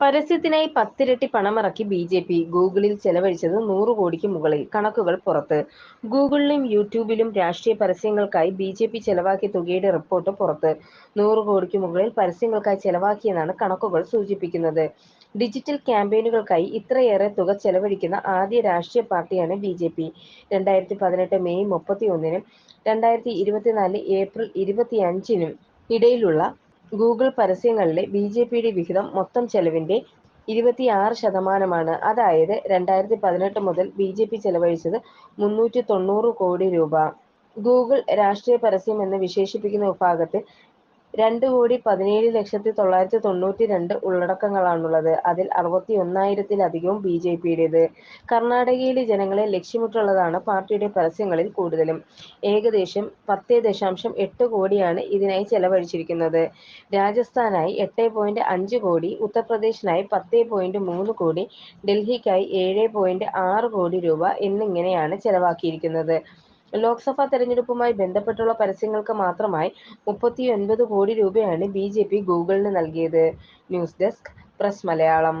പരസ്യത്തിനായി പത്തിരട്ടി പണമിറക്കി B J P ഗൂഗിളിൽ ചെലവഴിച്ചത് നൂറ് കോടിക്ക് മുകളിൽ കണക്കുകൾ പുറത്ത്. ഗൂഗിളിലും യൂട്യൂബിലും രാഷ്ട്രീയ പരസ്യങ്ങൾക്കായി ബി ജെ പി ചെലവാക്കിയ തുകയുടെ റിപ്പോർട്ട് പുറത്ത്. നൂറ് കോടിക്ക് മുകളിൽ പരസ്യങ്ങൾക്കായി ചെലവാക്കിയെന്നാണ് കണക്കുകൾ സൂചിപ്പിക്കുന്നത്. ഡിജിറ്റൽ ക്യാമ്പയിനുകൾക്കായി ഇത്രയേറെ തുക ചെലവഴിക്കുന്ന ആദ്യ രാഷ്ട്രീയ പാർട്ടിയാണ് ബി ജെ പി. രണ്ടായിരത്തി പതിനെട്ട് മെയ് മുപ്പത്തി ഒന്നിനും രണ്ടായിരത്തി ഇരുപത്തിനാല് ഏപ്രിൽ ഇരുപത്തിയഞ്ചിനും ഇടയിലുള്ള ഗൂഗിൾ പരസ്യങ്ങളിലെ ബി ജെ പിയുടെ വിഹിതം മൊത്തം ചെലവിന്റെ ഇരുപത്തിയാറ് ശതമാനമാണ്. അതായത് രണ്ടായിരത്തി പതിനെട്ട് മുതൽ ബി ജെ പി ചെലവഴിച്ചത് മുന്നൂറ്റി തൊണ്ണൂറ് കോടി രൂപ. ഗൂഗിൾ രാഷ്ട്രീയ പരസ്യം എന്ന് വിശേഷിപ്പിക്കുന്ന വിഭാഗത്തിൽ രണ്ട് കോടി പതിനേഴ് ലക്ഷത്തി തൊള്ളായിരത്തി തൊണ്ണൂറ്റി രണ്ട് ഉള്ളടക്കങ്ങളാണുള്ളത്. അതിൽ അറുപത്തി ഒന്നായിരത്തിലധികവും ബി ജെ പിയുടേത്. കർണാടകയിലെ ജനങ്ങളെ ലക്ഷ്യമിട്ടുള്ളതാണ് പാർട്ടിയുടെ പരസ്യങ്ങളിൽ കൂടുതലും. ഏകദേശം പത്ത് ദശാംശം എട്ട് കോടിയാണ് ഇതിനായി ചെലവഴിച്ചിരിക്കുന്നത്. രാജസ്ഥാനായി എട്ട് പോയിന്റ് അഞ്ച് കോടി ഉത്തർപ്രദേശിനായി പത്ത് പോയിന്റ് മൂന്ന് കോടി ഡൽഹിക്കായി ഏഴ് പോയിന്റ് ആറ് കോടി രൂപ എന്നിങ്ങനെയാണ് ചെലവാക്കിയിരിക്കുന്നത്. ലോക്സഭാ തെരഞ്ഞെടുപ്പുമായി ബന്ധപ്പെട്ടുള്ള പരസ്യങ്ങൾക്ക് മാത്രമായി മുപ്പത്തിയൊൻപത് കോടി രൂപയാണ് ബി ജെ പി ഗൂഗിളിന് നൽകിയത്. News desk press Malayalam.